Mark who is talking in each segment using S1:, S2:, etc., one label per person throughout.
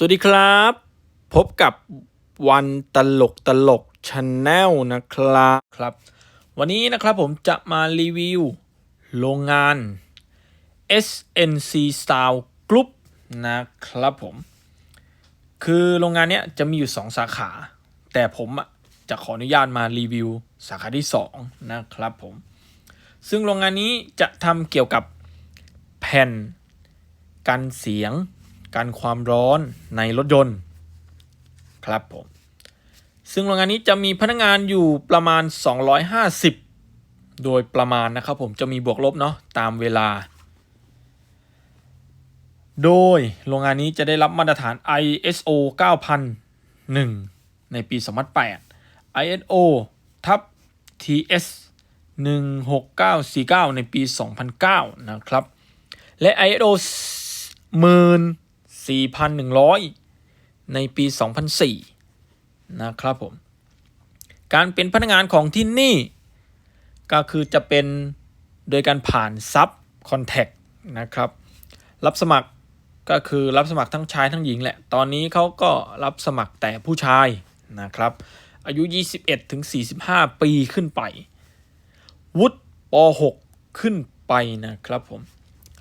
S1: สวัสดีครับ พบกับวันตลกตลกชาแนลนะครับครับ วันนี้นะครับผมจะมารีวิวโรงงาน SNC Style Group นะครับผม คือโรงงานเนี้ยจะมีอยู่ 2 สาขา แต่ผมอะจะขออนุญาตมารีวิวสาขาที่ 2 นะครับผม ซึ่งโรงงานนี้จะทำเกี่ยวกับแผ่นกันเสียง กันความร้อนในรถยนต์ครับผม ซึ่งโรงงานนี้จะมีพนักงานอยู่ประมาณ 250 โดยประมาณนะครับผมจะมีบวกลบเนาะตามเวลา โดยโรงงานนี้จะได้รับมาตรฐาน ISO 9001 ในปี 2008 ISO ทับ TS 16949 ในปี 2009 นะครับ และ ISO 4,100 ในปี 2004 นะครับผม การเป็นพนักงานของที่นี่ ก็คือจะเป็นโดยการผ่านซับคอนแทคนะครับ รับสมัครก็คือรับสมัครทั้งชายทั้งหญิงแหละ ตอนนี้เขาก็รับสมัครแต่ผู้ชายนะครับ อายุ 21ถึง45 ปีขึ้นไป วุฒิป .6 ขึ้นไปนะครับผม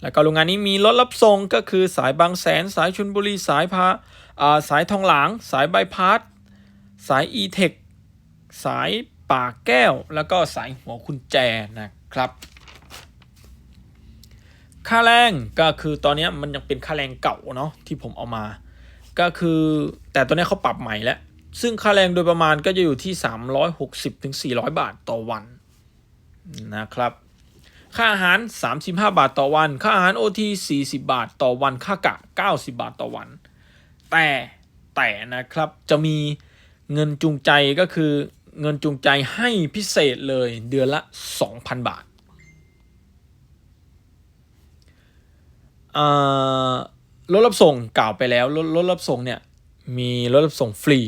S1: แล้วก็โรงงานนี้มีรถรับส่งก็คือสายบางแสน สายชลบุรีสายพาสายทองหลาง สายบายพาสสาย e-tech สายป่าแก้ว แล้วก็สายหัวคุญแจนะครับ ค่าแรงก็คือตอนนี้มันยังเป็นค่าแรงเก่าเนาะที่ผมเอามา ก็คือแต่ตอนนี้เขาปรับใหม่แล้ว ซึ่งค่าแรงโดยประมาณก็จะอยู่ที่ 360ถึง400 บาทต่อวันนะครับ ค่าอาหาร 35 บาทต่อวัน ค่าอาหาร OT 40 บาทต่อวัน ค่ากะ 90 บาทต่อวัน แต่แต่นะครับจะมีเงินจูงใจก็คือเงินจูงใจให้พิเศษเลยเดือนละ 2,000 บาทรถรับส่งกล่าวไปแล้วรถรถรับส่งเนี่ยมีรถรับส่งฟรี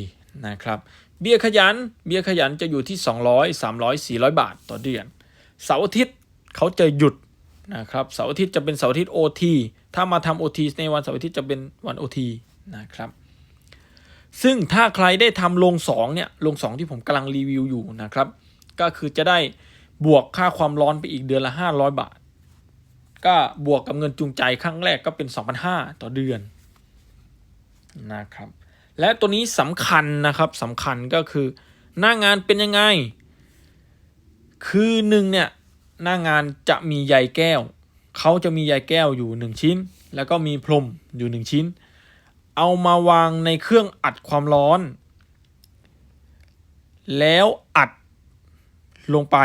S1: นะครับเบี้ยขยันเบี้ยขยันจะอยู่ที่ 200 300 400 บาทต่อเดือนเสาร์อาทิตย์ เขาจะหยุดนะครับเสาร์อาทิตย์จะเป็นเสาร์อาทิตย์ OT ถ้ามาทำ OT ในวันเสาร์อาทิตย์จะเป็นวัน OT นะครับซึ่งถ้าใครได้ทำลง2เนี่ยลง2ที่ผมกำลังรีวิวอยู่นะครับ ก็คือจะได้บวกค่าความร้อนไปอีกเดือนละ 500 บาท ก็บวกกับเงินจูงใจครั้งแรกก็เป็น 2,500 ต่อเดือนนะครับ และตัวนี้สำคัญนะครับสำคัญก็คือหน้างานเป็นยังไง คือหนึ่งเนี่ย หน้างานจะมีใยแก้ว เขาจะมีใยแก้วอยู่ 1 ชิ้น แล้วก็มีพรมอยู่ 1 ชิ้น เอามาวางในเครื่องอัดความร้อน แล้วอัดลงไป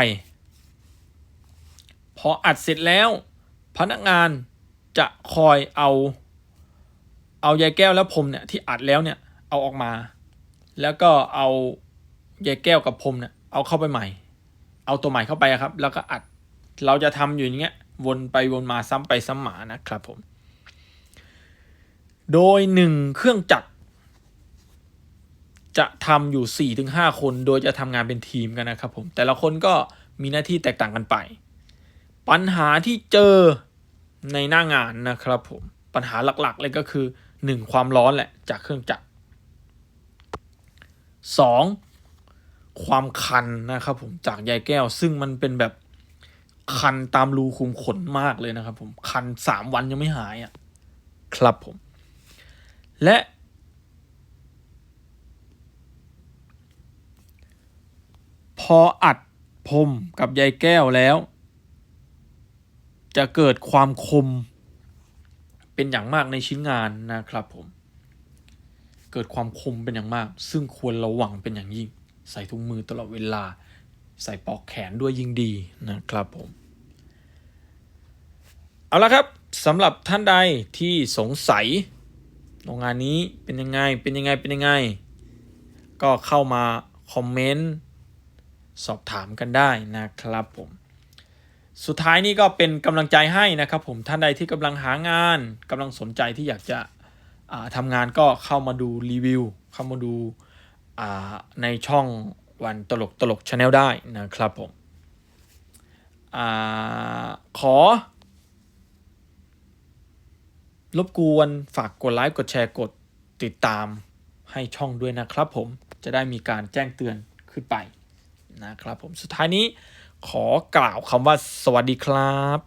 S1: พออัดเสร็จแล้ว พนักงานจะคอยเอาเอาใยแก้วและพรมเนี่ยที่อัดแล้วเนี่ยเอาออกมา แล้วก็เอาใยแก้วกับพรมเนี่ยเอาเข้าไปใหม่ เอาตัวใหม่เข้าไปครับ แล้วก็อัด เราจะทำอยู่อย่างเงี้ยวนไปวนมาซ้ำไปซ้ำมานะครับผม โดยหนึ่งเครื่องจักร จะทำอยู่4-5คน โดยจะทำงานเป็นทีมกันนะครับผม แต่ละคนก็มีหน้าที่แตกต่างกันไป ปัญหาที่เจอในหน้างานนะครับผม ปัญหาหลักๆเลยก็คือ 1. ความร้อนแหละจากเครื่องจักร 2. ความคันนะครับผมจากใยแก้วซึ่งมันเป็นแบบ คันตามรูขุมขนมากเลยนะครับผมคันสามวันยังไม่หายอะ ครับผม และ พออัดพรมกับใยแก้วแล้ว จะเกิดความคม เป็นอย่างมากในชิ้นงานนะครับผม เกิดความคมเป็นอย่างมาก ซึ่งควรระวังเป็นอย่างยิ่ง ใส่ถุงมือตลอดเวลา ใส่ปลอกแขนด้วยยิ่งดีนะครับผม เอาละครับสำหรับท่านใดที่สงสัยโรงงานนี้เป็นยังไงเป็นยังไงเป็นยังไง ก็เข้ามาคอมเมนต์สอบถามกันได้นะครับผมสุดท้ายนี้ก็เป็นกำลังใจให้นะครับผมท่านใดที่กำลังหางานกำลังสนใจที่อยากจะอ่าทำงานก็เข้ามาดูรีวิวเข้ามาดูในช่อง วันตลกตลกชาแนลได้นะครับผมอขอ รบกวนฝากกดไลค์กดแชร์กดติดตามให้ช่องด้วยนะครับผมจะได้มีการแจ้งเตือนขึ้นไปนะครับผมสุดท้ายนี้ขอกล่าวคำว่าสวัสดีครับ